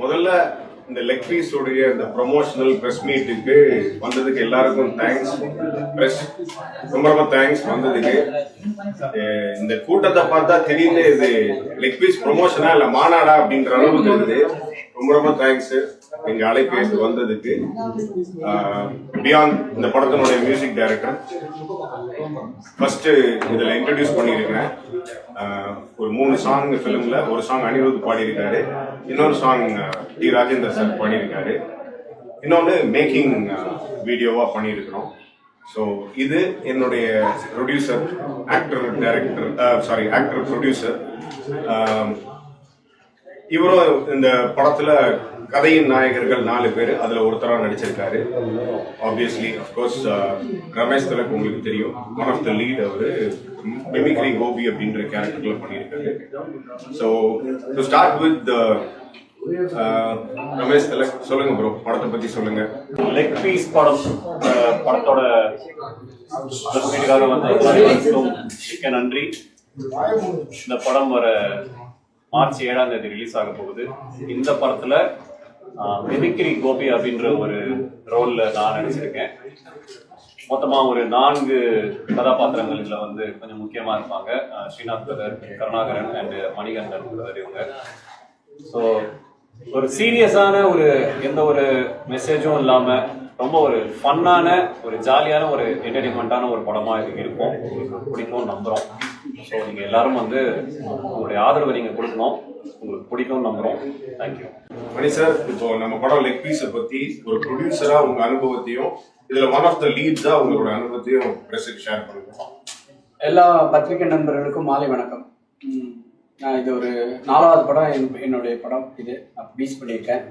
முதல்ல இந்த லெக் பீஸோடைய இந்த ப்ரொமோஷனல் ப்ரெஸ் மீட்டுக்கு வந்ததுக்கு எல்லாருக்கும் தேங்க்ஸ் ப்ரெஸ் ரொம்ப ரொம்ப தேங்க்ஸ் வந்ததுக்கு. இந்த கூட்டத்தை பார்த்தா தெரியுது இது லெக் பீஸ் ப்ரொமோஷனா இல்ல மாநாடா அப்படின்ற அளவுக்கு இருக்குது. ரொம்ப ரொம்ப தேங்க்ஸ் எங்க அழைப்பு வந்ததுக்கு பியாண்ட் இந்த படத்தினுடைய மியூசிக் டைரக்டர் ஃபர்ஸ்ட் இதுல இன்ட்ரடியூஸ் பண்ணியிருக்கிறேன். ஒரு மூணு சாங் ஃபிலிமில் ஒரு சாங் அனிருத் பாடியிருக்காரு. இன்னொரு சாங் டி ராஜேந்தர் சார் பாடியிருக்காரு. இன்னொன்று மேக்கிங் வீடியோவா பண்ணியிருக்கிறோம். ஸோ இது என்னுடைய producer actor director sorry actor producer இவரும் இந்த படத்துல கதையின் நாயகர்கள் நாலு பேர் அதுல ஒருத்தரா நடிச்சிருக்காரு. Obviously of course uh, Ramesh Thilak உங்களுக்கு தெரியும். ஒன் ஆஃப் த லீட் அவரு. மிமிக்ரி கோபி அப்படின்ற கேரக்டர்ல பண்ணியிருக்காரு. So to start with Ramesh Thilak சொல்லுங்க ப்ரோ படத்தை பத்தி சொல்லுங்க. லெக் பீஸ் படம் படத்தோட வந்து மிக்க நன்றி. இந்த படம் வர மார்ச் ஏழாம் தேதி ரிலீஸ் ஆக போகுது. இந்த படத்துல மிமிக்ரி கோபி அப்படின்ற ஒரு ரோல்ல நான் நடிச்சிருக்கேன். மொத்தமா ஒரு நான்கு கதாபாத்திரங்கள் இதுல வந்து கொஞ்சம் முக்கியமா இருப்பாங்க. Srinath brother Karunakaran and Manikandan brother இவங்க. ஸோ ஒரு சீரியஸான ஒரு எந்த ஒரு மெசேஜும் இல்லாம ரொம்ப ஒரு ஃபன்னான ஒரு ஜாலியான ஒரு என்டர்டைன்மெண்ட்டான ஒரு படமா இது இருக்கும். பிடிக்கும் நம்புறோம். ஸோ நீங்க எல்லாரும் வந்து உங்களுடைய ஆதரவை நீங்க கொடுக்கணும். உங்களுக்கு பிடிக்கும் நம்புறோம். தேங்க்யூ மணி சார் இப்போ நம்ம படம் லெக் பீஸை பத்தி ஒரு ப்ரொடியூசரா உங்க அனுபவத்தையும் இதுல ஒன் ஆஃப் த லீட்ஸா உங்களோட அனுபவத்தையும் பிரஸுக்கு ஷேர் பண்ணுங்க. எல்லா பத்திரிகை நண்பர்களுக்கும் மாலை வணக்கம். நான் இது ஒரு நாலாவது படம் என்- என்னுடைய படம் இது. நான் பண்ணியிருக்கேன்.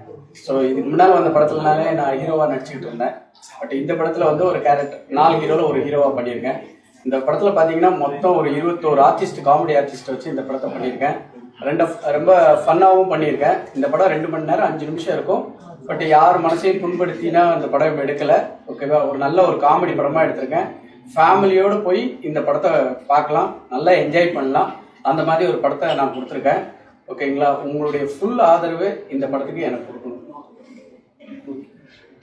ஸோ இதுக்கு முன்னால் வந்த படத்துலனாலே நான் ஹீரோவாக நடிச்சுக்கிட்டு இருந்தேன். பட் இந்த படத்தில் வந்து ஒரு கேரக்டர் நாலு ஹீரோவில் ஒரு ஹீரோவாக பண்ணியிருக்கேன். இந்த படத்தில் பார்த்தீங்கன்னா மொத்தம் ஒரு இருபத்தோரு ஆர்டிஸ்ட் காமெடி ஆர்டிஸ்ட் வச்சு இந்த படத்தை பண்ணியிருக்கேன். ரெண்டு ரொம்ப ஃபன்னாகவும் பண்ணியிருக்கேன். இந்த படம் ரெண்டு மணி நேரம் அஞ்சு நிமிஷம் இருக்கும். பட் யார் மனசையும் புண்படுத்தினா அந்த படம் எடுக்கலை. ஓகேவா ஒரு நல்ல ஒரு காமெடி படமாக எடுத்திருக்கேன். ஃபேமிலியோடு போய் இந்த படத்தை பார்க்கலாம். நல்லா என்ஜாய் பண்ணலாம். அந்த மாதிரி ஒரு படத்தை நான் கொடுத்துருக்கேன். ஓகேங்களா உங்களுடைய ஃபுல் ஆதரவு இந்த படத்துக்கு எனக்கு கொடுக்கணும்.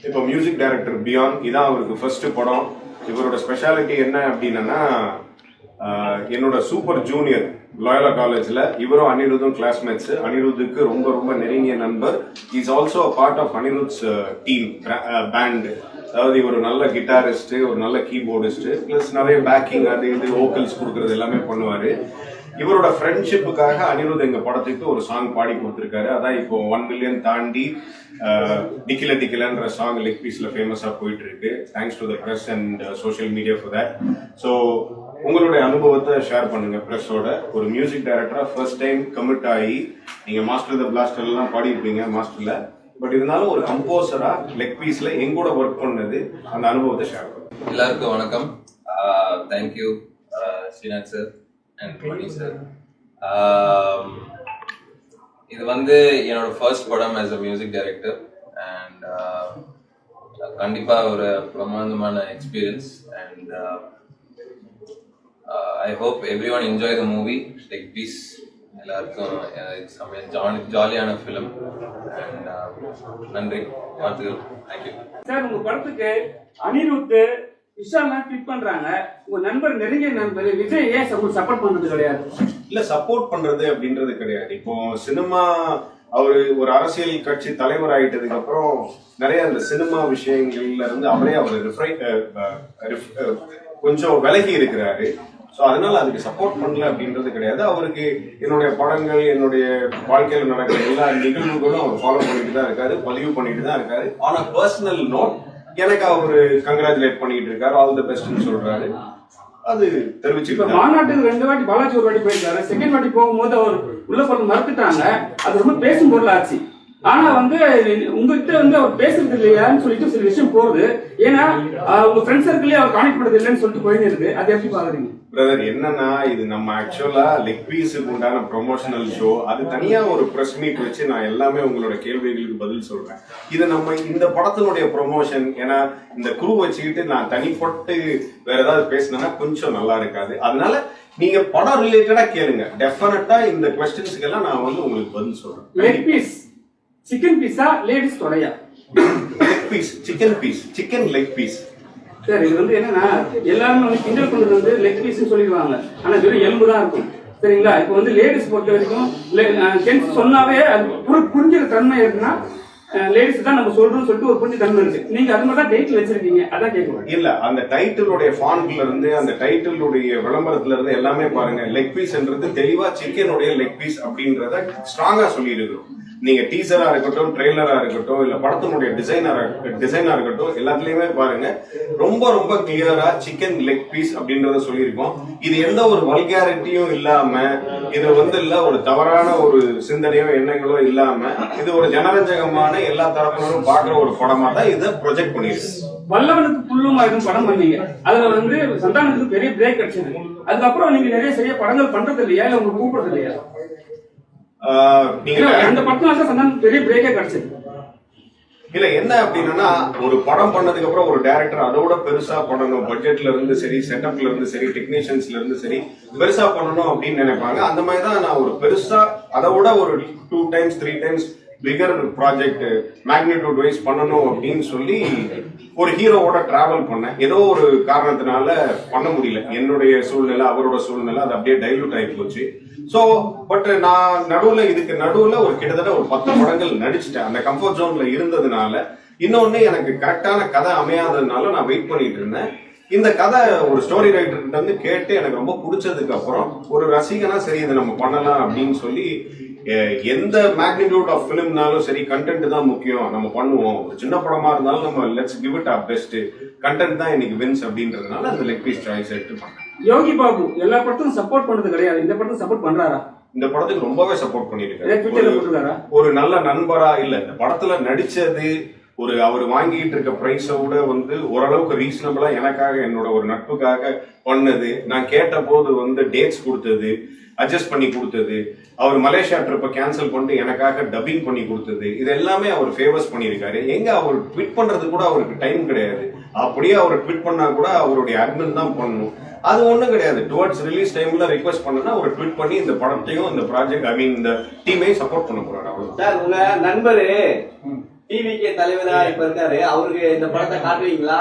இப்போ மியூசிக் டைரக்டர் பியான் இதான் அவருக்கு ஃபர்ஸ்ட் படம். இவரோட ஸ்பெஷாலிட்டி என்ன அப்படின்னா என்னோட சூப்பர் ஜூனியர் லாயலா காலேஜில் இவரும் அனிருத்தும் கிளாஸ்மேட்ஸ் அனிருத்துக்கு ரொம்ப ரொம்ப நெருங்கிய நண்பர். Is also part of Anirudh's team band அதாவது இவர் நல்ல கிட்டாரிஸ்ட்டு ஒரு நல்ல கீபோர்டிஸ்ட்டு ப்ளஸ் நிறைய பேக்கிங் அது இது வோக்கல்ஸ் கொடுக்கறது எல்லாமே பண்ணுவார். இவரோட ஃப்ரெண்ட்ஷிப்புக்காக அனிருத் எங்க படத்துக்கு ஒரு சாங் பாடி கொடுத்திருக்காரு. அதான் இப்போ ஒன் மில்லியன் தாண்டி டிக்கில டிக்கிலன்ற சாங் லெக் பீஸ்ல ஃபேமஸா போயிட்டு இருக்கு thanks to the press and social media for that so உங்களுடைய அனுபவத்தை ஷேர் பண்ணுங்க ப்ரெஸ்ஸோட ஒரு மியூசிக் டைரக்டரா ஃபர்ஸ்ட் டைம் கமிட் ஆகி நீங்க மாஸ்டர் த பிளாஸ்டர் எல்லாம் பாடியிருப்பீங்க மாஸ்டர்ல பட் இருந்தாலும் ஒரு கம்போசரா லெக் பீஸ்ல எங்கூட ஒர்க் பண்ணது அந்த அனுபவத்தை ஷேர் பண்ணுங்க. எல்லாருக்கும் வணக்கம். தேங்க்யூ ஸ்ரீநாத் சார் சார் இது வந்து என்னோட ஃபர்ஸ்ட் படம் as a music director and கண்டிப்பா ஒரு பிரமாண்டமான experience and I hope everyone enjoy the movie leg piece எல்லாருக்கும் ஜாலி ஜாலியான ஃபிலிம் அண்ட் நன்றி. வாழ்த்துக்கள். தேங்க்யூ சார் உங்க படத்துக்கு அனிருத் விஷால்லாம் ட்விட் பண்றாங்க. உங்க நண்பர் நெருங்கிய நண்பர் விஜய் ஏன் உங்களுக்கு சப்போர்ட் பண்றது கிடையாது? இல்ல சப்போர்ட் பண்றது அப்படின்றது கிடையாது. இப்போ சினிமா அவரு ஒரு அரசியல் கட்சி தலைவர் ஆயிட்டதுக்கு அப்புறம் நிறைய அந்த சினிமா விஷயங்கள்ல இருந்து அவரே அவர் ரிஃப்ரை கொஞ்சம் விலகி இருக்கிறாரு. ஸோ அதனால அதுக்கு சப்போர்ட் பண்ணல அப்படின்றது கிடையாது. அவருக்கு என்னுடைய படங்கள் என்னுடைய வாழ்க்கையில் நடக்கிற எல்லா நிகழ்வுகளும் அவர் ஃபாலோ பண்ணிட்டு தான் இருக்காரு பதிவு பண்ணிட்டு தான் இருக்காரு. ஆன் அ பர்சனல் நோட் எனக்கு அவர் கங்க்ராச்சுலேட் பண்ணிட்டு இருக்காரு. ஆல் தி பெஸ்ட்னு சொல்றாரு. அது இப்ப மாநாட்டுக்கு ரெண்டு வாட்டி பாலாஜி ஒரு வாட்டி போயிருக்காரு. செகண்ட் வாட்டி போகும்போது அவர் உள்ள சொல்ல மறுத்துட்டாங்க. அது ரொம்ப பேசும் பொருள் ஆச்சு ஆனா வந்து உங்ககிட்ட வந்து அவர் பேசுறது இல்லையான்னு சொல்லிட்டு சில விஷயம் போகுது. ஏன்னா உங்க ஃப்ரெண்ட் சர்க்கிளே அவர் கான்டெக்ட் பண்றது இல்லைன்னு சொல்லிட்டு இருக்கு அது எப்படி பாக்குறீங்க பிரதர் என்னன்னா இது நம்ம ஆக்சுவலா லெக் பீஸுக்கு உண்டான ப்ரொமோஷனல் ஷோ அது தனியா ஒரு பிரஸ் மீட் வச்சு நான் எல்லாமே உங்களோட கேள்விகளுக்கு பதில் சொல்றேன். இது நம்ம இந்த படத்தினுடைய ப்ரொமோஷன் ஏன்னா இந்த குரு வச்சுக்கிட்டு நான் தனிப்பட்டு வேற ஏதாவது பேசினேன்னா கொஞ்சம் நல்லா இருக்காது. அதனால நீங்க படம் ரிலேட்டடா கேளுங்க. டெஃபினட்டா இந்த கொஸ்டின்ஸ்க்கு எல்லாம் நான் வந்து உங்களுக்கு பதில் சொல்றேன். லெக் பீஸ் சிக்கன் பீஸா ladies தொடையா? Leg piece chicken piece chicken leg piece sir இது வந்து என்னன்னா எல்லாருமே வந்து கிண்டல் பண்றது வந்து லெக் பீஸ் சொல்லிடுவாங்க. ஆனா வெறும் எலும்பு தான் இருக்கும். சரிங்களா? இப்போ வந்து லேடிஸ் பொறுத்த வரைக்கும் ஜென்ஸ் சொன்னாவே அது புரி- புரிஞ்சுற தன்மை இருக்குன்னா லேடிஸ் தான் நம்ம சொல்றோம்னு சொல்லிட்டு ஒரு புரிஞ்ச தன்மை இருக்கு. நீங்க அது மாதிரி தான் டைட்டில் வச்சிருக்கீங்க. அதான் கேட்குறேன் இல்ல அந்த டைட்டிலுடைய ஃபாண்ட்ல இருந்து அந்த டைட்டிலுடைய விளம்பரத்துல இருந்து எல்லாமே பாருங்க. லெக் பீஸ்ன்றது தெளிவா சிக்கனுடைய லெக் பீஸ் அப்படின்றத ஸ்ட்ராங்கா சொல்லி இருக்கிறோம் நீங்க டீசரா இருக்கட்டும் ட்ரெய்லரா இருக்கட்டும் இல்ல படத்தினுடைய டிசைனரா டிசைனா இருக்கட்டும் எல்லாத்துலயுமே பாருங்க. ரொம்ப ரொம்ப கிளியரா சிக்கன் லெக் பீஸ் அப்படின்றத சொல்லியிருக்கோம். இது எந்த ஒரு வல்கேரிட்டியும் இல்லாம இது வந்து இல்ல ஒரு தவறான ஒரு சிந்தனையோ எண்ணங்களோ இல்லாம இது ஒரு ஜனரஞ்சகமான எல்லா தரப்பினரும் பாக்குற ஒரு படமா தான் இதை ப்ரொஜெக்ட் பண்ணிருக்கு வல்லவனுக்கு புல்லும் ஆயுதம் படம் பண்ணீங்க. அதுல வந்து சந்தானத்துக்கு பெரிய பிரேக் கிடைச்சது அதுக்கப்புறம் நீங்க நிறைய சரியா படங்கள் பண்றது இல்லையா இல்ல உங்களுக்கு கூப்பிடுறது இல்லையா நீங்க சந்தானத்துக்கு பெரிய பிரேக்கே கிடைச்சது இல்ல என்ன அப்படின்னா ஒரு படம் பண்ணதுக்கு அப்புறம் ஒரு டைரக்டர் அதோட பெருசா பண்ணணும். பட்ஜெட்ல இருந்து சரி செட்டப்ல இருந்து சரி டெக்னீஷியன்ஸ்ல இருந்து சரி பெருசா பண்ணணும் அப்படின்னு நினைப்பாங்க. அந்த மாதிரி தான் நான் ஒரு பெருசா அதை விட ஒரு two times three times bigger project magnitude wise பண்ணணும் அப்படின்னு சொல்லி ஒரு ஹீரோவோட டிராவல் பண்ணேன். ஏதோ ஒரு காரணத்தினால பண்ண முடியல. என்னுடைய சூழ்நிலை அவரோட சூழ்நிலை அது அப்படியே டைல்யூட் ஆகி போச்சு. ஸோ பட் நான் நடுவுல இதுக்கு நடுவுல ஒரு கிட்டத்தட்ட ஒரு பத்து படங்கள் நடிச்சிட்டேன். அந்த கம்ஃபர்ட் ஜோன்ல இருந்ததுனால இன்னொன்னு எனக்கு கரெக்டான கதை அமையாததுனால நான் வெயிட் பண்ணிட்டு இருந்தேன். இந்த கதை ஒரு ஸ்டோரி ரைட்டர்கிட்ட இருந்து கேட்டு எனக்கு ரொம்ப பிடிச்சதுக்கு அப்புறம் ஒரு ரசிகனா சரி இதை நம்ம பண்ணலாம் அப்படின்னு சொல்லி எந்த மேக்னிடியூட் ஆஃப் ஃபிலிம்னாலும் சரி கண்டென்ட் தான் முக்கியம். நம்ம பண்ணுவோம். ஒரு சின்ன படமா இருந்தாலும் நம்ம let's give it our best content தான் இன்னைக்கு வின்ஸ் அப்படின்றதுனால அந்த லெக் பீஸ் சாய்ஸ் எடுத்து பண்ணேன். யோகி பாபு எல்லா படத்துக்கும் சப்போர்ட் பண்றது கிடையாது. இந்த படத்துக்கு சப்போர்ட் பண்றாரா? இந்த படத்துக்கு ரொம்பவே சப்போர்ட் பண்ணிருக்காரு ஒரு நல்ல நண்பரா இல்ல இந்த படத்துல நடிச்சது ஒரு அவர் வாங்கிட்டு இருக்க பிரைஸோட வந்து ஓரளவுக்கு ரீசனபிளா எனக்காக என்னோட ஒரு நட்புக்காக பண்ணது. நான் கேட்ட போது வந்து டேட்ஸ் கொடுத்தது அட்ஜஸ்ட் பண்ணி கொடுத்தது. அவர் மலேசியா ட்ரிப்பை கேன்சல் பண்ணிட்டு எனக்காக டப்பிங் பண்ணி கொடுத்தது. இது எல்லாமே அவர் ஃபேவர்ஸ் பண்ணியிருக்காரு. எங்க அவர் ட்விட் பண்றது கூட அவருக்கு டைம் கிடையாது. அப்படியே அவர் ட்விட் பண்ணா கூட அவருடைய அட்மின் தான் பண்ணணும். அது ஒண்ணும் கிடையாது. டுவர்ட்ஸ் ரிலீஸ் டைம்ல ரிக்வெஸ்ட் பண்ணனா ஒரு ட்வீட் பண்ணி இந்த படத்தையும் இந்த ப்ராஜெக்ட் ஐ மீன் இந்த டீமையும் சப்போர்ட் பண்ண போறாரு. அவ்வளவு சார் உங்க நண்பரு டிவிகே தலைவரா இப்ப இருக்காரு. அவருக்கு இந்த படத்தை காட்டுவீங்களா?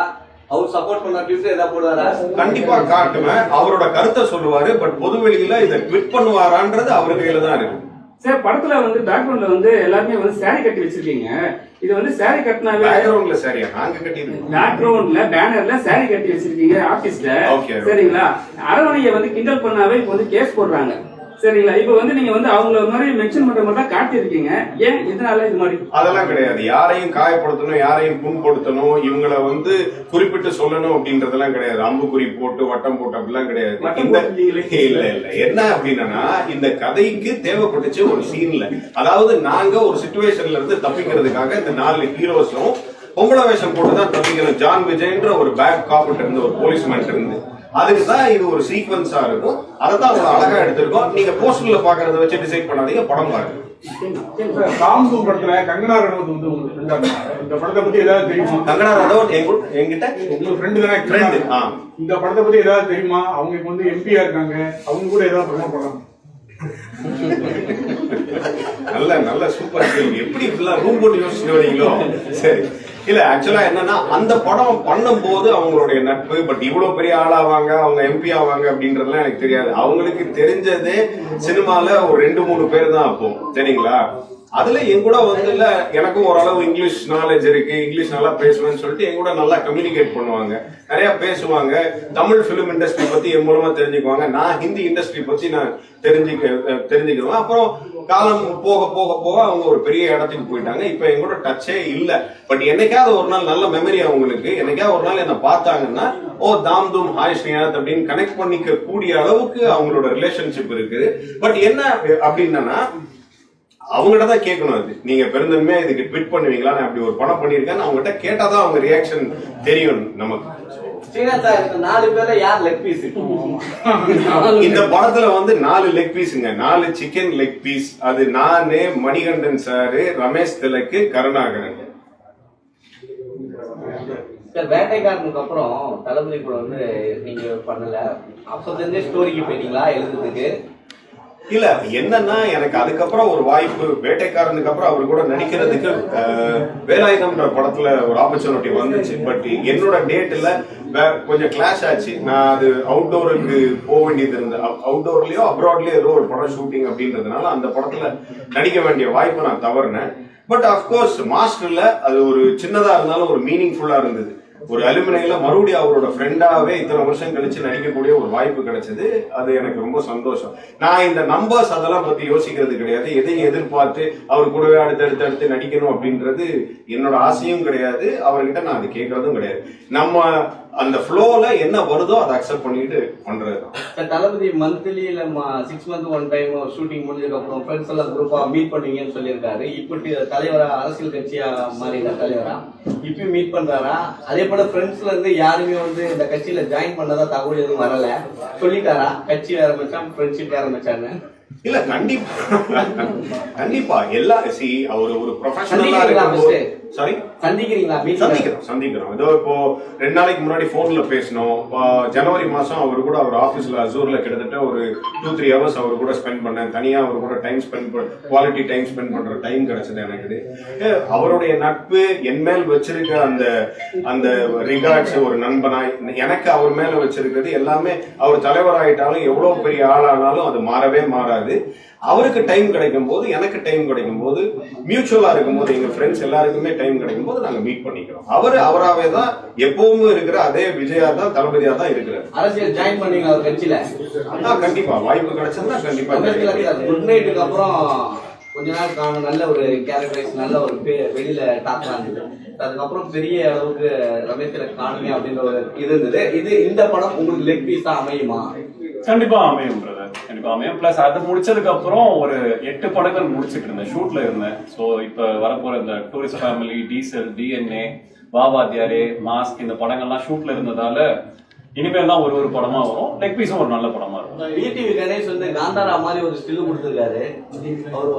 அவர் சப்போர்ட் பண்ண ட்விட்டர் ஏதாவது போடுவாரா? கண்டிப்பா காட்டுவேன். அவரோட கருத்தை சொல்லுவாரு. பட் பொது வெளியில இதை ட்விட் பண்ணுவாரான்றது அவர் கையில தான் இருக்கு. சார் படத்துல வந்து பேக்ரவுண்ட்ல வந்து எல்லாருமே வந்து saree கட்டி வச்சிருக்கீங்க. இது வந்து saree கட்டினாவே பேக்ரவுண்ட்ல சரியா நாங்க கட்டியிருக்கோம். பேக்ரவுண்ட்ல பேனர்ல saree கட்டி வச்சிருக்கீங்க ஆபீஸ்ல. சரிங்களா? அரவணைய வந்து கிண்டல் பண்ணாவே இப்ப வந்து கேஸ் போடுறாங்க. சரிங்களா? இப்ப வந்து நீங்க வந்து அவங்கள மாதிரி மென்ஷன் பண்ற மாதிரி தான் காட்டியிருக்கீங்க. ஏன் எதனால இது மாதிரி? அதெல்லாம் கிடையாது. யாரையும் காயப்படுத்தணும் யாரையும் புண்படுத்தணும் இவங்கள வந்து குறிப்பிட்டு சொல்லணும் அப்படின்றதெல்லாம் கிடையாது. அம்புக்குறி போட்டு வட்டம் போட்டு அப்படிலாம் கிடையாது. இல்ல இல்ல என்ன அப்படின்னா இந்த கதைக்கு தேவைப்பட்டுச்சு ஒரு சீன்ல அதாவது நாங்க ஒரு சுச்சுவேஷன்ல இருந்து தப்பிக்கிறதுக்காக இந்த நாலு ஹீரோஸும் பொம்பளை வேஷம் போட்டு தான் தப்பிக்கணும் ஜான் விஜய்ன்ற ஒரு பேக் காப்பிட்டு இருந்து ஒரு போலீஸ்மேன் இருந்து. அதுக்கு தான் இது ஒரு சீக்வன்ஸா இருக்கும். அதை தான் அவங்க அழகா எடுத்திருக்கோம். நீங்க போஸ்டர்ல பாக்குறத வச்சு டிசைட் பண்ணாதீங்க படம் பாருங்க ராம்சூ படத்துல கங்கனா ரனோத் வந்து. இந்த படத்தை பத்தி ஏதாவது தெரியுமா? கங்கனா ரனௌத் எங்க என்கிட்ட? உங்களுக்கு ஃப்ரெண்டு தானே? ஆ. இந்த படத்தை பத்தி ஏதாவது தெரியுமா? அவங்க வந்து எம்பியா இருக்காங்க. அவங்க கூட ஏதாவது ப்ரமோட் பண்ணலாம். நல்ல நல்ல சூப்பர் எப்படி இப்படிலாம் ரூம் போட்டு யோசிச்சுட்டு வரீங்களோ சரி. இல்ல ஆக்சுவலா என்னன்னா அந்த படம் பண்ணும்போது அவங்களுடைய நட்பு பட் இவ்வளவு பெரிய ஆளாவாங்க அவங்க எம்பி ஆவாங்க அப்படின்றதுலாம் எனக்கு தெரியாது. அவங்களுக்கு தெரிஞ்சதே சினிமால ஒரு ரெண்டு மூணு பேர் தான் அப்போ. சரிங்களா? அதுல என் கூட வந்து இல்ல எனக்கும் ஓரளவு இங்கிலீஷ் நாலேஜ் இருக்கு இங்கிலீஷ் நல்லா பேசுவேன்னு சொல்லிட்டு என் கூட நல்லா கம்யூனிகேட் பண்ணுவாங்க. நிறைய பேசுவாங்க. தமிழ் பிலிம் இண்டஸ்ட்ரி பத்தி என் மூலமா தெரிஞ்சுக்குவாங்க. நான் ஹிந்தி இண்டஸ்ட்ரி பத்தி நான் தெரிஞ்சுக்க அஹ் தெரிஞ்சுக்குவேன் அப்புறம் காலம் போக போக போக அவங்க ஒரு பெரிய இடத்துக்கு போயிட்டாங்க. இப்ப என் கூட டச்சே இல்ல. பட் என்னைக்காவது ஒரு நாள் நல்ல மெமரி அவங்களுக்கு. என்னைக்காவது ஒரு நாள் என்ன பார்த்தாங்கன்னா ஓ தாம் தூம் ஹாய் ஸ்ரீநாத் அப்படின்னு கனெக்ட் பண்ணிக்க கூடிய அளவுக்கு அவங்களோட ரிலேஷன்ஷிப் இருக்குது. பட் என்ன அப்படின்னா அவங்ககிட்ட தான் கேட்கணும் அது. நீங்க பெருந்தன்மையா இதுக்கு ட்விட் பண்ணுவீங்களா? நான் அப்படி ஒரு படம் பண்ணியிருக்கேன்னு அவங்ககிட்ட கேட்டாதான் அவங்க ரியாக்ஷன் தெரியும் நமக்கு. இந்த நாலு பேர்ல யார் லெக் பீஸ் இந்த படத்துல வந்து நாலு லெக் பீஸுங்க நாலு சிக்கன் லெக் பீஸ் அது நானு மணிகண்டன் சாரு ரமேஷ் திலக்கு கருணாகரன். சார் வேட்டைக்காரனுக்கு அப்புறம் தளபதி கூட வந்து நீங்க பண்ணல. அப்ப இருந்தே ஸ்டோரிக்கு போயிட்டீங்களா? எழுதுறதுக்கு. இல்ல என்னன்னா எனக்கு அதுக்கப்புறம் ஒரு வாய்ப்பு வேட்டைக்காரனுக்கு அப்புறம் அவர் கூட நடிக்கிறதுக்கு வேலாயுதம்ன்ற படத்துல ஒரு ஆப்பர்ச்சுனிட்டி வந்துச்சு. பட் என்னோட டேட்ல கொஞ்சம் கிளாஷ் ஆச்சு. நான் அது அவுட்டோருக்கு போக வேண்டியது இருந்தது அவுட்டோர்லயோ அப்ராட்லயோ ஏதோ ஒரு படம் ஷூட்டிங் அப்படின்றதுனால அந்த படத்துல நடிக்க வேண்டிய வாய்ப்பை நான் தவறினேன். பட் அஃப்கோர்ஸ் மாஸ்டர்ல அது ஒரு சின்னதா இருந்தாலும் ஒரு மீனிங்ஃபுல்லா இருந்தது. ஒரு அலுமினையில மறுபடியும் அவரோட ஃப்ரெண்டாவே இத்தனை வருஷம் கழிச்சு நடிக்கக்கூடிய ஒரு வாய்ப்பு கிடைச்சது. அது எனக்கு ரொம்ப சந்தோஷம். நான் இந்த நம்பர்ஸ் அதெல்லாம் பத்தி யோசிக்கிறது கிடையாது. எதையும் எதிர்பார்த்து அவர் கூடவே அடுத்தடுத்து அடுத்து அடுத்து நடிக்கணும் அப்படின்றது என்னோட ஆசையும் கிடையாது. அவர்கிட்ட நான் அது கேட்கறதும் கிடையாது. நம்ம அந்த ஃப்ளோல என்ன வருதோ அதை அக்செப்ட் பண்ணிட்டு பண்றதுதான். சார் தளபதி மந்த்லி இல்ல six month one time shooting முடிஞ்சதுக்கு அப்புறம் ஃப்ரெண்ட்ஸ் எல்லாம் குரூப்பா மீட் பண்ணுவீங்கன்னு சொல்லியிருக்காரு. இப்படி தலைவரா அரசியல் கட்சியா மாறின தலைவரா? இப்பயும் மீட் பண்றாரா? அதே போல ஃப்ரெண்ட்ஸ்ல இருந்து யாருமே வந்து இந்த கட்சியில ஜாயின் பண்ணதா தகவல் எதுவும் வரல. சொல்லிட்டாரா? கட்சி வேற மச்சான் ஃப்ரெண்ட்ஷிப் வேற மச்சான்னு? இல்ல கண்டிப்பா. கண்டிப்பா. எல்லா சி அவர் ஒரு ப்ரொஃபஷனலா first? சாரி சந்திக்கிறீங்களா? சந்திக்கிறோம் சந்திக்கிறோம். ஏதோ இப்போ ரெண்டு நாளைக்கு முன்னாடி போன்ல பேசணும் ஜனவரி மாசம் அவர் கூட அவர் ஆபீஸ்ல அசூர்ல கிட்டத்தட்ட ஒரு டூ த்ரீ ஹவர்ஸ் அவர் கூட ஸ்பெண்ட் பண்ணேன். தனியா அவர் கூட time spend quality time spend பண்ற டைம் கிடைச்சது எனக்கு. அவருடைய நட்பு என் மேல் வச்சிருக்க அந்த அந்த ரிகார்ட்ஸ் ஒரு நண்பனாய் எனக்கு அவர் மேல வச்சிருக்கிறது எல்லாமே அவர் தலைவராயிட்டாலும் எவ்வளவு பெரிய ஆளானாலும் அது மாறவே மாறாது. அவருக்கு டைம் கிடைக்கும் போது எனக்கு டைம் கிடைக்கும் போது மியூச்சுவலா இருக்கும் போது எங்க ஃப்ரெண்ட்ஸ் எல்லாருக்குமே டைம் கிடைக்கும் போது நாங்க மீட் பண்ணிக்கிறோம். அவர் அவராவே தான் எப்பவுமே இருக்கிற அதே விஜயா தான் தளபதியா தான் இருக்கிறார். அரசியல் ஜாயின் பண்ணீங்க அவர் கட்சியில? ஆ, கண்டிப்பா. வாய்ப்பு கிடைச்சதுன்னா கண்டிப்பா குட் நைட்டுக்கு அப்புறம் கொஞ்ச நாள் காணும் நல்ல ஒரு கேரக்டரைஸ் நல்ல ஒரு வெளியில டாப்லாம் இருந்தது அதுக்கப்புறம் பெரிய அளவுக்கு ரமேஷ்ல காணுமே அப்படின்ற ஒரு இது இருந்தது. இது இந்த படம் உங்களுக்கு லெக் பீஸா அமையுமா? கண்டிப்பா அமையும் பிரதர் கண்டிப்பா அமையும். பிளஸ் அது முடிச்சதுக்கு அப்புறம் ஒரு எட்டு படங்கள் முடிச்சிட்டு இருந்தேன். ஷூட்ல இருந்தேன். சோ இப்ப வரப்போற இந்த டூரிஸ்ட் ஃபேமிலி டீசல் டிஎன்ஏ பாபாத்தியாரே மாஸ்க் இந்த படங்கள்லாம் ஷூட்ல இருந்ததால இனிமேல் தான் ஒரு ஒரு படமா வரும். லெக் பீஸும் ஒரு நல்ல படமா இருக்கும். விடிவி கணேஷ் வந்து காந்தாரா மாதிரி ஒரு ஸ்டில் கொடுத்திருக்காரு. அவரு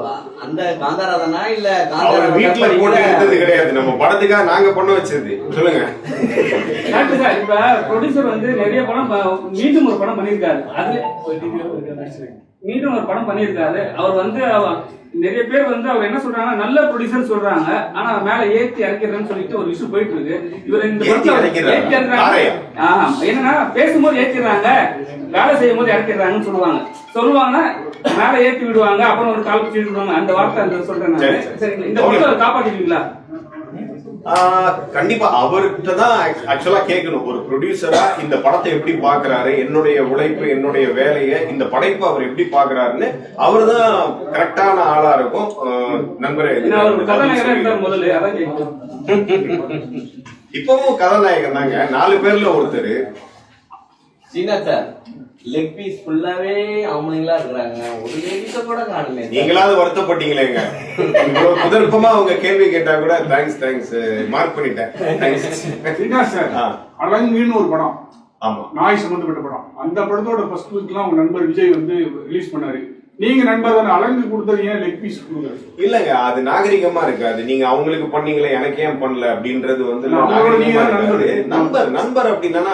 அந்த காந்தாரா தானா இல்ல அவர் வீட்டுல போட்டு காந்தாரா எடுத்தது கிடையாது. நம்ம படத்துக்காக நாங்க பண்ண வச்சது. சொல்லுங்க. சார் இப்ப ப்ரொடியூசர் வந்து நிறைய படம் மீண்டும் ஒரு படம் பண்ணியிருக்காரு. அதுல மீண்டும் ஒரு படம் பண்ணியிருக்காரு. அவர் வந்து நிறைய பேர் வந்து அவர் என்ன சொல்றாங்கன்னா நல்ல ப்ரொடியூசர் சொல்றாங்க. ஆனா மேல ஏத்தி இறக்கிறேன்னு சொல்லிட்டு ஒரு இஷ்யூ போயிட்டு இருக்கு. இவர் இந்த ஏத்தி இறக்குறாங்க. என்னன்னா பேசும்போது ஏத்திடுறாங்க வேலை செய்யும் போது இறக்கிறாங்கன்னு சொல்லுவாங்க. சொல்லுவாங்க மேல ஏத்தி விடுவாங்க அப்புறம் ஒரு கால் விடுவாங்க. அந்த வார்த்தை அந்த சொல்றேன். சரிங்களா இந்த படத்தை காப்பாத்திடுவீங்களா கண்டிப்பா அவர்கிட்ட தான் ஆக்சுவலா கேட்கணும். ஒரு ப்ரொடியூசரா இந்த படத்தை எப்படி பாக்குறாரு என்னுடைய உழைப்பு என்னுடைய வேலையை இந்த படைப்பு அவர் எப்படி பாக்குறாருன்னு அவர் தான் கரெக்டான ஆளா இருக்கும். நண்பரே இப்பவும் கதாநாயகன் தாங்க. நாலு பேர்ல ஒருத்தர். சீனா சார். லெக் பீஸ் ஃபுல்லாவே ஆம்பளைங்களா இருக்கிறாங்க. ஒரு லேடிஸ கூட காணுமே நீங்களாவது வருத்தப்பட்டீங்களேங்க. குதர்ப்பமா அவங்க கேள்வி கேட்டா கூட தேங்க்ஸ் தேங்க்ஸ் மார்க் பண்ணிட்டேன். அலங்குன்னு ஒரு படம். ஆமா. நாய் சம்பந்தப்பட்ட படம். அந்த படத்தோட ஃபர்ஸ்ட் வீக்லாம் உங்க நண்பர் விஜய் வந்து ரிலீஸ் பண்ணாரு. நீங்க நண்பர் தானே? அலங்கு கொடுத்தது ஏன் லெக் பீஸ் கொடுக்குறாரு இல்லங்க அது நாகரிகமா இருக்காது. நீங்க அவங்களுக்கு பண்ணீங்களே எனக்கு ஏன் பண்ணல அப்படின்றது வந்து. நண்பர். நண்பர் அப்படின்னா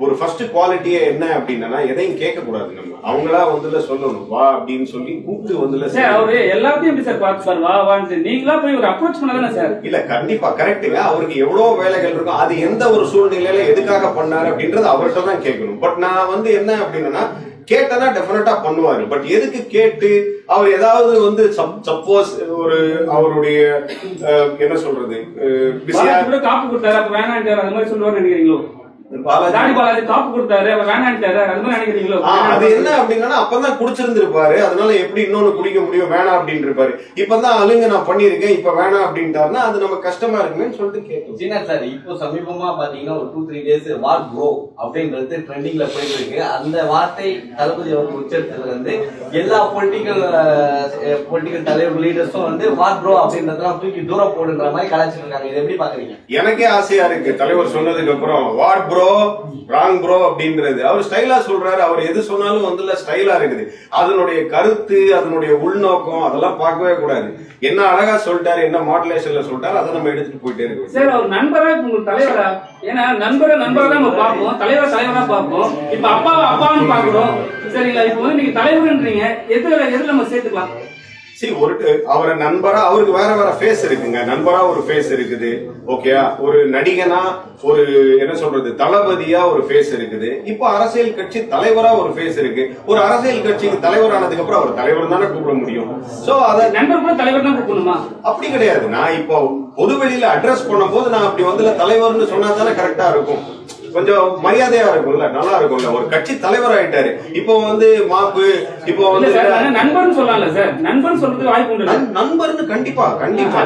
ஒரு ஃபர்ஸ்ட் குவாலிட்டியே என்ன அப்படின்னா எதையும் கேட்க கூடாது நம்ம. அவங்களா வந்துல சொல்லணும் வா அப்படின்னு சொல்லி கூப்பிட்டு வந்துல சார் அவரு எல்லாத்தையும் எப்படி சார் பார்த்து சார் வா வான்னு நீங்களா போய் ஒரு அப்ரோச் பண்ணதானே சார்? இல்ல கண்டிப்பா கரெக்ட்டுங்க அவருக்கு எவ்வளவு வேலைகள் இருக்கும் அது எந்த ஒரு சூழ்நிலையில எதுக்காக பண்ணாரு அப்படின்றது அவர்கிட்ட தான் கேட்கணும். பட் நான் வந்து என்ன அப்படின்னா கேட்டனா டெஃபினட்டா பண்ணுவாரு. பட் எதுக்கு கேட்டு அவர் ஏதாவது வந்து சப்போஸ் ஒரு அவருடைய என்ன சொல்றது பிஸியா காப்பு கொடுத்தாரு அப்ப வேணான்ட்டாரு அது மாதிரி சொல்லுவாரு நினைக்கிறீங்களோ? தாடி பாலாஜி காப்பு கொடுத்தாரு அப்ப வேணான்ட்டாரு அது மாதிரி நினைக்கிறீங்களோ? ஆ, அது என்ன அப்படின்னா அப்பதான் குடிச்சிருந்திருப்பாரு. அதனால எப்படி இன்னொன்னு குடிக்க முடியும்? வேணாம் அப்படின்னு இருப்பாரு இப்பதான் அழுங்க நான் பண்ணிருக்கேன் இப்ப வேணாம் அப்படின்ட்டாருன்னா அது நமக்கு கஷ்டமா இருக்குமேன்னு சொல்லிட்டு கேட்கும் சீனா சார் இப்போ சமீபமா பாத்தீங்கன்னா ஒரு two three days what bro அப்படின்றது ட்ரெண்டிங்ல போயிட்டு இருக்கு. அந்த வார்த்தை தளபதி அவர்கள் உச்சரித்ததுல இருந்து எல்லா பொலிட்டிக்கல் பொலிட்டிக்கல் தலைவர் லீடர்ஸும் வந்து வாட் ப்ரோ அப்படின்றதெல்லாம் தூக்கி தூரம் போடுன்ற மாதிரி கலாச்சிட்டு இருக்காங்க. இதை எப்படி பாக்குறீங்க? எனக்கே ஆசையா இருக்கு. தலைவர் சொன்னதுக்கு அப்புறம் ப்ரோ ப்ரோ ராங் ப்ரோ அப்படின்றது அவர் ஸ்டைலா சொல்றாரு. அவர் எது சொன்னாலும் வந்து ஸ்டைலா இருக்குது. அதனுடைய கருத்து அதனுடைய உள்நோக்கம் அதெல்லாம் பார்க்கவே கூடாது. என்ன அழகா சொல்லிட்டாரு என்ன மாடுலேஷன்ல சொல்லிட்டாரு அதை நம்ம எடுத்துட்டு போயிட்டே இருக்கோம் சார் அவர் நண்பரா உங்க தலைவரா? ஏன்னா நண்பரை நண்பரா தான் நம்ம பார்ப்போம். தலைவர் தலைவரா பார்ப்போம். இப்ப அப்பா அப்பான்னு பாக்குறோம் சரிங்களா? இப்ப வந்து நீங்க தலைவர்ன்றீங்க. எதுல எதுல நம்ம சேர்த்துக்கலாம்? சரி ஒரு அவரை நண்பரா அவருக்கு வேற வேற ஃபேஸ் இருக்குங்க. நண்பரா ஒரு ஃபேஸ் இருக்குது. ஓகேயா ஒரு நடிகனா ஒரு என்ன சொல்றது தளபதியா ஒரு ஃபேஸ் இருக்குது. இப்போ அரசியல் கட்சி தலைவரா ஒரு ஃபேஸ் இருக்கு. ஒரு அரசியல் கட்சிக்கு தலைவர் ஆனதுக்கு அப்புறம் அவர் தலைவர் தானே கூப்பிட முடியும். சோ அத நண்பர் கூட தலைவர் தான் கூப்பிடணுமா? அப்படி கிடையாது. நான் இப்போ பொதுவெளியில அட்ரஸ் பண்ணும்போது நான் அப்படி வந்து தலைவர்னு சொன்னா தானே கரெக்டா இருக்கும். கொஞ்சம் மரியாதையா இருக்கும்ல நல்லா இருக்கும்ல. ஒரு கட்சி தலைவர் ஆயிட்டாரு. இப்போ வந்து மாப்பு இப்போ வந்து நண்பர்னு சொல்லலாம்ல சார். நண்பர்னு சொல்றதுக்கு வாய்ப்பு உண்டு. நண்- நண்பர்னு கண்டிப்பா கண்டிப்பா?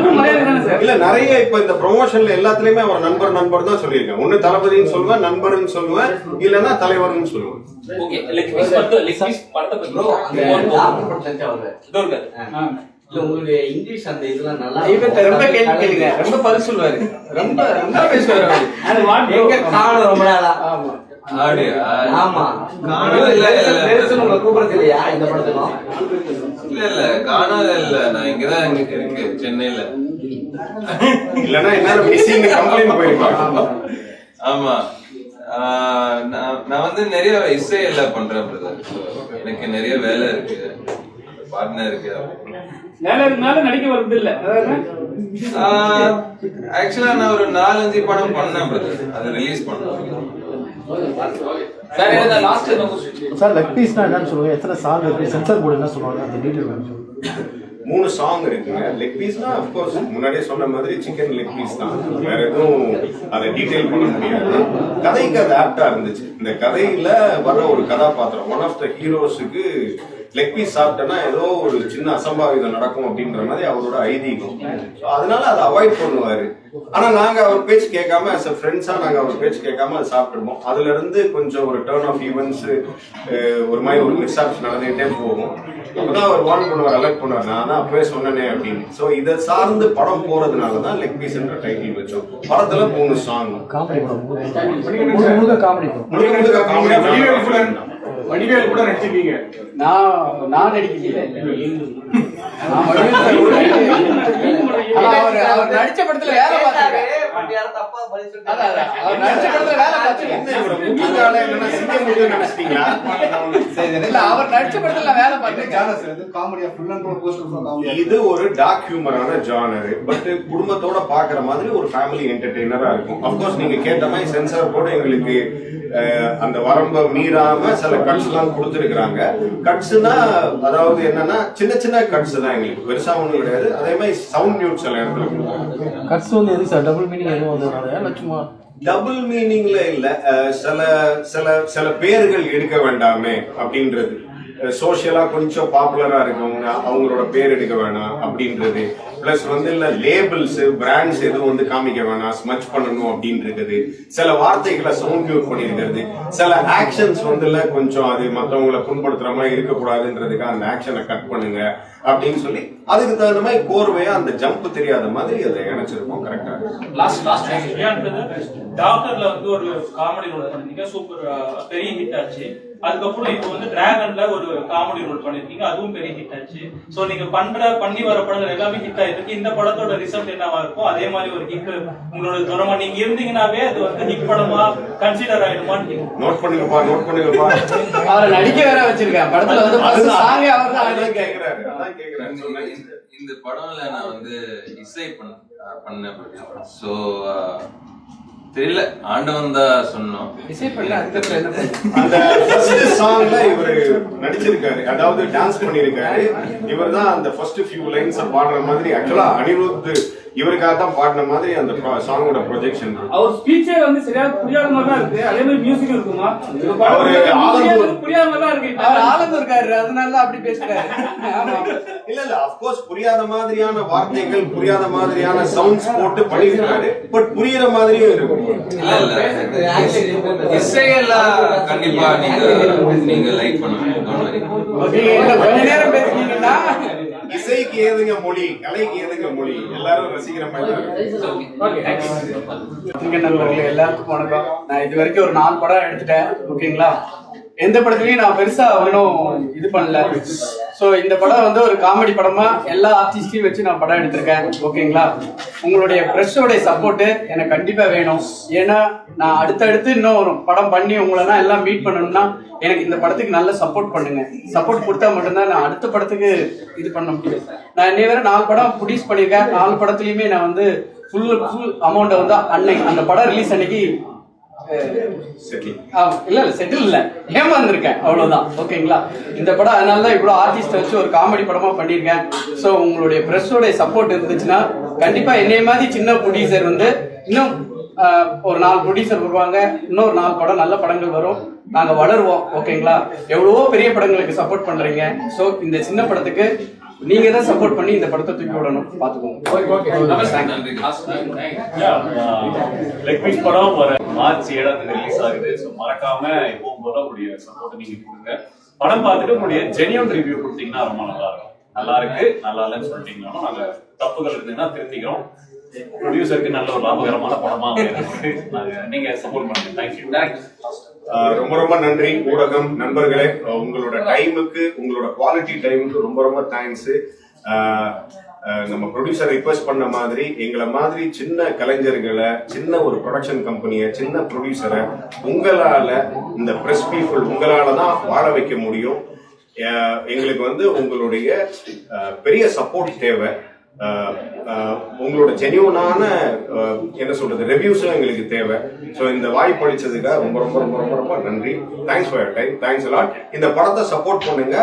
இல்ல நிறைய இப்ப இந்த ப்ரொமோஷன்ல எல்லாத்துலயுமே அவர் நண்பர் நண்பர் தான் சொல்லியிருக்கேன் ஒண்ணு தளபதின்னு சொல்லுவேன் நண்பர்னு சொல்லுவேன். இல்லன்னா தலைவர்னு சொல்லுவேன். ஓகே லெக் பீஸ் மட்டும் லெக் பீஸ் படத்தை பத்தி இல்ல உங்களுடைய இங்கிலீஷ் அந்த இதெல்லாம் நல்லா இவர்கிட்ட ரொம்ப கேள்வி கேளுங்க. ரொம்ப பதில் சொல்லுவாரு. ரொம்ப ரொம்ப பேசுவாரு அவரு. அது வாட் எங்க காணும் ரொம்ப நாளா? ஆமா. அப்படியா? ஆமா. காணவே இல்ல, இல்ல, இல்ல. பெருசு உங்களை கூப்பிடுறது இல்லையா இந்த படத்துக்கும் இல்ல இல்ல. காணாத இல்ல. நான் இங்கதான் இங்க இருக்கு. சென்னையில. இல்லன்னா என்ன மிஸ்ஸிங் கம்ப்ளைண்ட் போயிருப்பாங்க ஆமா. ஆஹ் நான் நான் வந்து நிறைய இசை எல்லாம் பண்றேன் பிரதர் எனக்கு நிறைய வேலை இருக்கு. பார்ட்னர் இருக்கு. வேலை இருக்கனால நடிக்க வருது இல்ல. ஆக்சுவலா நான் ஒரு நாலஞ்சு படம் பண்ணேன் பிரதர் அது ரிலீஸ் பண்ணேன். சார் லெக் பீஸ்னா என்னன்னு சொல்லுவாங்க. எத்தனை சாங் இருக்கு? சென்சார் போர்டு என்ன சொல்லுவாங்க? அந்த டீடைல் கொஞ்சம் மூணு சாங் இருக்குங்க. லெக் பீஸ்னா அப்கோர்ஸ் முன்னாடியே சொன்ன மாதிரி சிக்கன் லெக் பீஸ் தான். வேற எதுவும் அதை டீடைல் பண்ண முடியாது. கதைக்கு அது ஆப்டா இருந்துச்சு. இந்த கதையில வர ஒரு கதாபாத்திரம் ஒன் ஆஃப் த ஹீரோஸுக்கு லெக் பீஸ் சாப்பிட்டேன்னா ஏதோ ஒரு சின்ன அசம்பாவிதம் நடக்கும் அப்படின்ற மாதிரி அவரோட ஐதீகம். அதனால அதை அவாய்ட் பண்ணுவாரு. ஆனா நாங்க அவர் பேச்சு கேட்காம as a ஃப்ரெண்ட்ஸா நாங்க அவர் பேச்சு கேட்காம அதை சாப்பிட்டுருவோம். அதுல இருந்து கொஞ்சம் ஒரு டேர்ன் ஆஃப் ஈவெண்ட்ஸ் ஒரு மாதிரி ஒரு மிஸ்ஆப்ஸ் நடந்துகிட்டே போகும். அப்பதான் அவர் வார்ன் பண்ணுவார் அலர்ட் பண்ணுவார். நான் தான் அப்பவே சொன்னனே அப்படின்னு. சோ இதை சார்ந்து படம் போறதுனால தான் லெக் பீஸ்ன்ற டைட்டில் வச்சோம். படத்துல மூணு சாங் காமெடி படம் முழுக்க முழுக்க காமெடி வடிவேல் கூட நடிச்சிருக்கீங்க. நான் நான் நடிக்கல. அவர் அவர் நடிச்ச படத்துல வேலை பார்த்திருக்கேன் இது? ஒரு டார்க் ஹியூமரான ஜானர் பட் குடும்பத்தோட பாக்குற மாதிரி ஒரு ஃபேமிலி என்டர்டெய்னரா இருக்கும். அப்கோர்ஸ் நீங்க கேட்ட மாதிரி சென்சார் போர்டு எங்களுக்கு அந்த வரம்பை மீறாம சில கட்ஸ் எல்லாம் கொடுத்துருக்காங்க கட்ஸ்னா அதாவது என்னன்னா சின்ன சின்ன கட்ஸ் தான் எங்களுக்கு. பெருசா ஒண்ணும் கிடையாது. அதே மாதிரி சவுண்ட் மியூட் சில இடத்துல கட்ஸ் வந்து எது சார் டபுள் மீனிங் எதுவும் வந்ததுனால இல்லை சும்மா டபுள் மீனிங்ல இல்ல சில சில சில பேர்கள் எடுக்க வேண்டாமே அப்படின்றது. சோஷியலா கொஞ்சம் பாப்புலரா இருக்கவங்க அவங்களோட பேர் எடுக்க வேணாம் அப்படின்றது. பிளஸ் வந்து இல்ல லேபிள்ஸ் பிராண்ட்ஸ் எதுவும் வந்து காமிக்க வேணாம் ஸ்மச் பண்ணணும் அப்படின்றது சில வார்த்தைகளை சவுண்ட் மியூட் பண்ணியிருக்கிறது சில ஆக்ஷன்ஸ் வந்து இல்ல கொஞ்சம் அது மத்தவங்களை புண்படுத்துற மாதிரி இருக்கக்கூடாதுன்றதுக்காக அந்த ஆக்ஷனை கட் பண்ணுங்க அப்படின்னு சொல்லி அதுக்கு தகுந்த மாதிரி கோர்வையா அந்த ஜம்ப் தெரியாத மாதிரி அதை இணைச்சிருக்கோம் கரெக்டா லாஸ்ட் லாஸ்ட் டாக்டர்ல வந்து ஒரு காமெடி சூப்பர் பெரிய ஹிட் ஆச்சு. அதுக்கப்புறம் இப்போ வந்து டிராகன்ல ஒரு காமெடி ரோல் பண்ணிருக்கீங்க. அதுவும் பெரிய ஹிட் ஆச்சு. சோ நீங்க பண்ற பண்ணி வர படங்கள் எல்லாமே ஹிட் ஆயிருக்கு. இந்த படத்தோட ரிசல்ட் என்னவா இருக்கும் அதே மாதிரி ஒரு ஹிட் உங்களோட திறமை நீங்க இருந்தீங்கன்னாவே அது வந்து ஹிட் படமா கன்சிடர் ஆயிடுமான்னு நோட் பண்ணுங்கப்பா நோட் பண்ணுங்கப்பா. அவரை நடிக்க வேற வச்சிருக்கேன். படத்துல வந்து சாங்கே அவர் தான் கேக்குறாரு அதான் கேக்குறாரு. இந்த- சொன்னேன். இந்த- இந்த படம்ல நான் வந்து இசை பண்ண பண்ணேன். ஸோ தெரியல. ஆண்டவன் தான் சொன்னோம். அந்த ஃபர்ஸ்ட் சாங்ல இவரு நடிச்சிருக்காரு. அதாவது டான்ஸ் பண்ணிருக்காரு. இவர் தான் அந்த ஃபர்ஸ்ட் ஃபியூ லைன்ஸ் பாடுற மாதிரி ஆக்சுவலா அனிருத் இவருக்காக தான் பாடின மாதிரி அந்த சாங்கோட ப்ரொஜெக்ஷன் அவர் ஸ்பீச்சே வந்து சரியா புரியாத மாதிரி தான் இருக்கு. அதே மாதிரி மியூசிக் இருக்குமா? அவரு புரியாத- மாதிரி தான் இருக்கு. அவர் ஆனந்த் இருக்காரு. அதனால தான் அப்படி பேசுறாரு. இல்ல இல்ல அப்கோர்ஸ் புரியாத மாதிரியான வார்த்தைகள் புரியாத மாதிரியான சவுண்ட்ஸ் போட்டு பண்ணிருக்காரு பட் புரியுற மாதிரியும் இருக்கும் இல்ல இல்ல. இசையெல்லாம் கண்டிப்பா நீங்க நீங்க லைக் பண்ணுங்க கொஞ்ச நேரம் பேசுனீங்கன்னா இசைக்கு ஏதுங்க மொழி கலைக்கு ஏதுங்க மொழி. எல்லாரும் ரசிக்கிற மாதிரி எல்லாத்துக்கும் வணக்கம். நான் இது வரைக்கும் ஒரு நாலு படம் எடுத்துட்டேன். ஓகேங்களா? எந்த படத்துலயும் நான் பெருசா ஒன்றும் இது பண்ணல. ஸோ இந்த படம் வந்து ஒரு காமெடி படமா எல்லா ஆர்டிஸ்டையும் வச்சு நான் படம் எடுத்திருக்கேன். ஓகேங்களா உங்களுடைய ப்ரெஸ்ஸோடைய சப்போர்ட்டு எனக்கு கண்டிப்பா வேணும். ஏன்னா நான் அடுத்தடுத்து இன்னும் ஒரு படம் பண்ணி உங்களெல்லாம் எல்லாம் மீட் பண்ணணும்னா எனக்கு இந்த படத்துக்கு நல்ல சப்போர்ட் பண்ணுங்க. சப்போர்ட் கொடுத்தா மட்டும்தான் நான் அடுத்த படத்துக்கு இது பண்ண முடியும். நான் இன்னைய வரை நாலு படம் ப்ரொடியூஸ் பண்ணியிருக்கேன். நாலு படத்துலயுமே நான் வந்து ஃபுல் ஃபுல் அமௌண்ட்டை வந்து அன்னைக்கு அந்த படம் ரிலீஸ் அன்னைக்கு இல்ல இல்ல செட்டில் இல்ல. ஏமாந்துருக்கேன். அவ்வளவுதான். ஓகேங்களா? இந்த படம் அதனால தான் இவ்வளவு ஆர்டிஸ்ட் வச்சு ஒரு காமெடி படமா பண்ணியிருக்கேன். ஸோ உங்களுடைய பிரஸோட சப்போர்ட் இருந்துச்சுன்னா கண்டிப்பா என்னைய மாதிரி சின்ன ப்ரொடியூசர் வந்து இன்னும் ஒரு நாலு ப்ரொடியூசர் வருவாங்க. இன்னொரு நாலு படம் நல்ல படங்கள் வரும். நாங்க வளருவோம். ஓகேங்களா? எவ்வளவோ பெரிய படங்களுக்கு சப்போர்ட் பண்றீங்க. ஸோ இந்த சின்ன படத்துக்கு நீங்க தான் சப்போர்ட் பண்ணி இந்த படத்தை தூக்கி விடணும். பாத்துக்கோங்க படம் வர மார்ச் ஏழாம் தேதி ரிலீஸ் ஆகுது. ஸோ மறக்காம எப்பவும் போல உங்களுடைய சப்போர்ட் நீங்க கொடுங்க. படம் பார்த்துட்டு உங்களுடைய ஜெனியூன் ரிவ்யூ கொடுத்தீங்கன்னா ரொம்ப நல்லா இருக்கும் நல்லா இருக்கு நல்லா இல்லைன்னு சொல்லிட்டீங்கன்னா நாங்க தப்புகள் இருந்ததுன்னா திருத்திக்கிறோம். ப்ரொடியூசருக்கு நல்ல ஒரு லாபகரமான படமா அமையறதுக்கு நாங்க நீங்க சப்போர்ட் பண்ணுங்க. தேங்க்யூ ரொம்ப ரொம்ப நன்றி ஊடகம் நண்பர்களே. உங்களோட டைமுக்கு உங்களோட குவாலிட்டி டைமுக்கு ரொம்ப ரொம்ப தேங்க்ஸ் நம்ம ப்ரொடியூசர் ரிக்வெஸ்ட் பண்ண மாதிரி எங்களை மாதிரி சின்ன கலைஞர்களை சின்ன ஒரு ப்ரொடக்ஷன் கம்பெனியை சின்ன ப்ரொடியூசரை உங்களால இந்த ப்ரெஸ் பீப்புள் உங்களால தான் வாழ வைக்க முடியும். எங்களுக்கு வந்து உங்களுடைய பெரிய சப்போர்ட் தேவை. உங்களோட ஜெனியூனான என்ன சொல்றது ரிவ்யூஸும் எங்களுக்கு தேவை. ஸோ இந்த வாய்ப்பு அளிச்சதுக்காக ரொம்ப ரொம்ப ரொம்ப ரொம்ப ரொம்ப நன்றி. Thanks for time thanks lot இந்த படத்தை சப்போர்ட் பண்ணுங்க.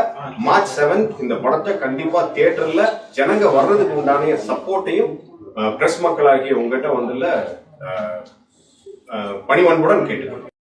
மார்ச் செவன்த் இந்த படத்தை கண்டிப்பா தியேட்டர்ல ஜனங்க வர்றதுக்கு உண்டான சப்போர்ட்டையும் பிரஸ் மக்களாகிய உங்ககிட்ட வந்துல பணிவன்புடன் கேட்டுக்கொள்கிறேன்.